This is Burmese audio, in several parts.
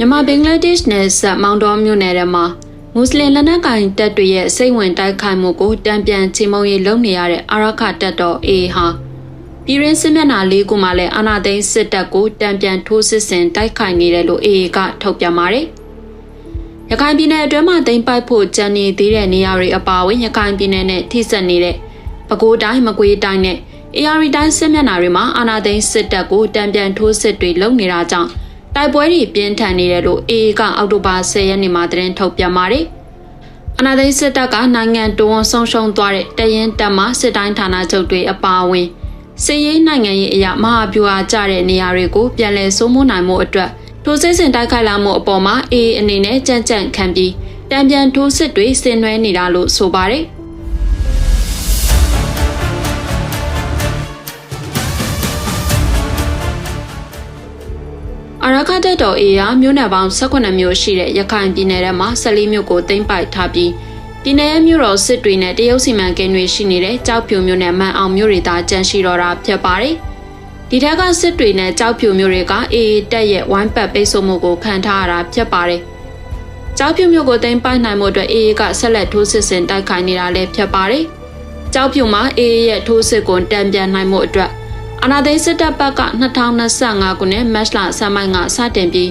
မြန်မာဘင်္ဂလားဒေ့ရှ်နယ်စပ်မောင်တော်မြို့နယ်ထဲမှာမွတ်စလင်လက်နက်ကိုင်တပ်တွေရဲ့စိတ်ဝင်တိုက်ခိုက်မှုကိုတံပြန်ချေမှုန်းရေးလုပ်နေရတဲ့အာရခတပ်တော် A ဟာပြည်ရင်းစစ်မျက်နှာလေးခုမှလည်းအာနာသိန်းစစ်တပ်ကိုတံပြန်ထိုးစစ်ဆင်တိုက်ခိုက်နေတယ်လို့ AA ကထုတ်ပြန်ပါတယ်။ရခိုင်ပြည်နယ်အတွင်းမှာတင်ပိုက်ဖို့ကြံနေသေးတဲ့နေရာတွေအပါအဝင်ရခိုင်ပြည်နယ်နဲ့ထိစပ်နေတဲ့ပဲခူးတိုင်းမကွေးတိုင်းနဲ့ AR တိုင်းစစ်မျက်နှာတွေမှာအာနာသိန်းစစ်တပ်ကိုတံပြန်ထိုးစစ်တွေလုပ်နေတာကြောင့် တိုက်ပွဲတွေပြင်းထန်နေတယ်လို့ AA ကအောက်တိုဘာ10ရက်နေ့မှာသတင်းထုတ်ပြန်ပါတယ်။အာနာသိန်းစစ်တပ်ကနိုင်ငံတော်ဝန်ဆုံးရှုံးသွားတဲ့တရင်တပ်မှစစ်တိုင်းဌာနချုပ်တွေအပါအဝင်စစ်ရေးနိုင်ငံရေးအရာမဟာဗျူဟာကျတဲ့နေရာတွေကိုပြန်လည်စိုးမိုးနိုင်မှုအတွက်ထိုးစစ်ဆင်တိုက်ခိုက်လာမှုအပေါ်မှာ AA အနေနဲ့ကြံ့ကြံ့ခံပြီးတံပြန်ထိုးစစ်တွေဆင်နွှဲနေတာလို့ဆိုပါတယ်။ ခတက်တော် AA ဟာမြို့နယ်ပေါင်း18မြို့ရှိတဲ့ရခိုင်ပြည်နယ်ထဲမှာ14မြို့ကိုသိမ်းပိုက်ထားပြီးပြည်내မြို့တော်စစ်တွေနဲ့တရုတ်စီမံကိန်းတွေရှိနေတဲ့ကြောက်ဖြူမြို့နယ်မန်အောင်မြို့တွေသာကျန်ရှိတော့တာဖြစ်ပါတယ်။ဒီထက်ကစစ်တွေနဲ့ကြောက်ဖြူမြို့တွေက AA တက်ရဲ့ဝိုင်းပတ်ပိတ်ဆို့မှုကိုခံထားရတာဖြစ်ပါတယ်။ကြောက်ဖြူမြို့ကိုသိမ်းပိုက်နိုင်မှုအတွက် AA ကဆက်လက်ထိုးစစ်ဆင်တိုက်ခိုက်နေတာလည်းဖြစ်ပါတယ်။ကြောက်ဖြူမှာ AA ရဲ့ထိုးစစ်ကိုတံပြန်နိုင်မှုအတွက်အာ နာသိန်းစစ်တပ်ဘက်က2025ခုနှစ်မတ်လဆန်းပိုင်းကစတင်ပြီး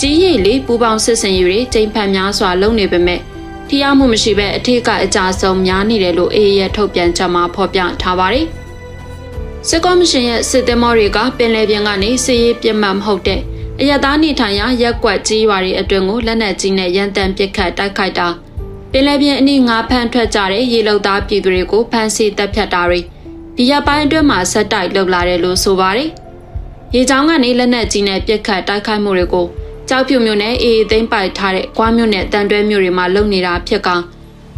ကြီးရိပ်လေးပူပေါင်းစစ်စင်ယူတွေချိန်ဖန်များစွာလုပ်နေပေမဲ့ထိရောက်မှုမရှိဘဲအထက်ကအကြဆုံးများနေတယ်လို့အေးရဲ့ထုတ်ပြန်ချက်မှာဖော်ပြထားပါတယ်။စစ်ကော်မရှင်ရဲ့စစ်သည်မော်တွေကပင်လယ်ပြင်ကနေစစ်ရေးပြစ်မှတ်မဟုတ်တဲ့အရသားနေထိုင်ရာရက်ကွက်ကြီးရွာတွေအတွင်ကိုလက်နက်ကြီးနဲ့ရန်တမ်းပစ်ခတ်တိုက်ခိုက်တာပင်လယ်ပြင်အနီးငါးဖမ်းထွက်ကြတဲ့ရေလုံသားပြည်သူတွေကိုဖမ်းဆီးတပ်ဖြတ်တာတွေ ဒီရပိုင်းအတွင်းမှာဆက်တိုက်လှုပ်လာတယ်လို့ဆိုပါတယ်။ရေချောင်းကနေလက်နက်ကြီးနဲ့ပြစ်ခတ်တိုက်ခိုက်မှုတွေကိုကြောက်ဖြူမြို့နယ်အေးသိမ်းပိုက်ထားတဲ့ကွားမြို့နယ်တန်တွဲမြို့တွေမှာလုပ်နေတာဖြစ်ကောင်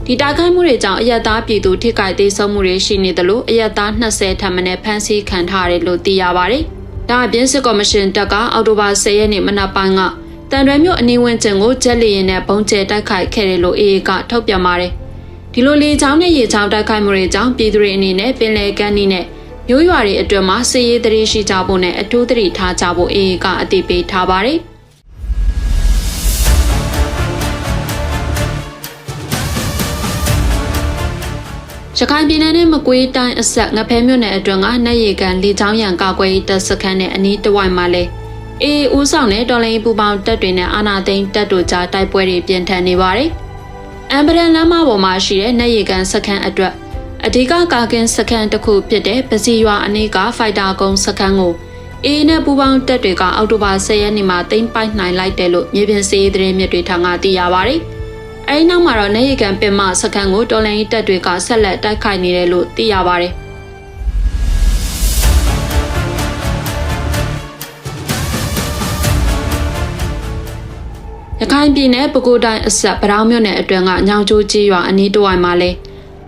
ဒီတိုက်ခိုက်မှုတွေကြောင့်အယက်သားပြည်သူထိခိုက်သေးဆုံးမှုတွေရှိနေတယ်လို့အယက်သား20ထပ်မံဖမ်းဆီးခံထားရတယ်လို့သိရပါတယ်။ဒါအပြင်စစ်ကော်မရှင်တပ်ကအောက်တိုဘာ10ရက်နေ့မနက်ပိုင်းကတန်တွဲမြို့အနီးဝန်းကျင်ကိုဂျက်လီရင်နဲ့ပုံကျဲတိုက်ခိုက်ခဲ့တယ်လို့အေးကထုတ်ပြန်ပါတယ်။ ဒီလိုလေချောင်းနဲ့ရေချောင်းတိုက်ခိုက်မှုတွေကြောင့်ပြည်သူတွေအနေနဲ့ပင်လယ်ကမ်းနီးနဲ့မြို့ရွာတွေအတွင်းမှာစစ်ရေးတရေရှိကြဖို့နဲ့အထူးသတိထားကြဖို့အေအေကအသိပေးထားပါတယ်။ရခိုင်ပြည်နယ်နဲ့မကွေးတိုင်းအဆက်ငဖဲမြို့နယ်အတွင်းကနက်ရီကန်လေချောင်းရံကာကွယ်ရေးတပ်စခန်းနဲ့အနီးတစ်ဝိုက်မှာလဲအေးဦးဆောင်တဲ့တော်လိုင်းပူပေါင်းတပ်တွေနဲ့အာနာသိန်းတပ်တို့ကြားတိုက်ပွဲတွေပြင်းထန်နေပါတယ်။ အမ်ဘရန်လမ်းမပေါ်မှာရှိတဲ့နေရီကန်စခန်းအတွက်အဓိကကာကင်းစခန်းတစ်ခုဖြစ်တဲ့ပစီရွာအနီးကဖိုက်တာကုန်းစခန်းကိုအေးနဲ့ပူပေါင်းတပ်တွေကအောက်တိုဘာ10ရက်နေ့မှာသိမ်းပိုက်နိုင်လိုက်တယ်လို့မြေပြင်စီးရေးသတင်းမြစ်တွေထံကသိရပါဗျ။အဲဒီနောက်မှာတော့နေရီကန်ပင်မစခန်းကိုတော်လိုင်းတပ်တွေကဆက်လက်တိုက်ခိုက်နေတယ်လို့သိရပါဗျ။ ရခိုင်ပြည်နယ်ပဲခူးတိုင်းအဆက်ဗရောင်းမြို့နယ်အတွင်းကညောင်ကျိုးကြီးရွာအနီးတစ်ဝိုက်မှာလဲ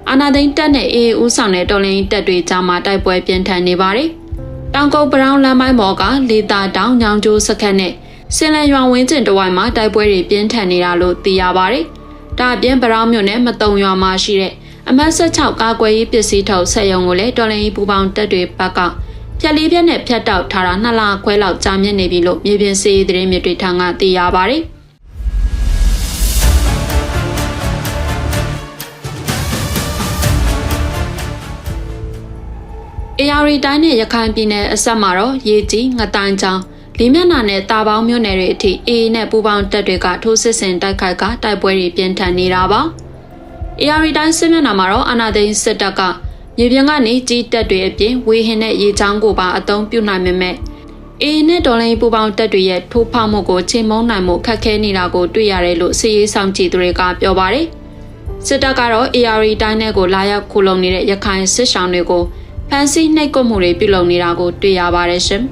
အာနာသိန်းတက်နဲ့အေးဦးဆောင်တဲ့တော်လင်းတက်တွေကြားမှာတိုက်ပွဲပြင်းထန်နေပါတယ်။တောင်ကုတ်ဗရောင်းလမ်းပိုင်းပေါ်ကလေတာတောင်ညောင်ကျိုးစခန်းနဲ့စင်လန်ရွာဝင်းကျင်တစ်ဝိုက်မှာတိုက်ပွဲတွေပြင်းထန်နေတာလို့သိရပါတယ်။ဒါအပြင်ဗရောင်းမြို့နယ်မတုံရွာမှာရှိတဲ့အမတ်16ကာကွယ်ရေးပစ္စည်းထုတ်ဆက်ရုံကိုလည်းတော်လင်းပူပေါင်းတက်တွေဘက်ကဖြက်လေးပြက်နဲ့ဖြတ်တောက်ထားတာနှစ်လခွဲလောက်ကြာမြင့်နေပြီလို့မြေပြင်စီးသတင်းမြစ်တွေထံကသိရပါတယ်။ အေယာရီတိုင်းနဲ့ရခိုင်ပြည်နယ်အဆက်မှာတော့ရေကြီးငတိုင်ချောင်းလေးမျက်နှာနဲ့တာပေါင်းမြို့နယ်တွေအထိအေးနဲ့ပူပေါင်းတပ်တွေကထိုးစစ်ဆင်တိုက်ခိုက်ကတိုက်ပွဲတွေပြင်းထန်နေတာပါအေယာရီတိုင်းစစ်မျက်နှာမှာတော့အာနာသိန်းစစ်တပ်ကမြေပြင်ကနေကြီးတပ်တွေအပြင်ဝေဟင်နဲ့ရေချောင်းကိုပါအသုံးပြုနိုင်ပေမဲ့အေးနဲ့ဒေါ်လာပူပေါင်းတပ်တွေရဲ့ထိုးဖောက်မှုကိုချိန်မုံနိုင်မှုခက်ခဲနေတာကိုတွေ့ရတယ်လို့စီရေးဆောင်ကြည့်သူတွေကပြောပါတယ်စစ်တပ်ကတော့ AR တိုင်းနယ်ကိုလာရောက်ခုလုံနေတဲ့ရခိုင်စစ်ဆောင်တွေကို ဖမ်းဆီးနှိပ်ကွပ်မှုတွေပြုလုပ်နေတာကိုတွေ့ရပါတယ်ရှင်။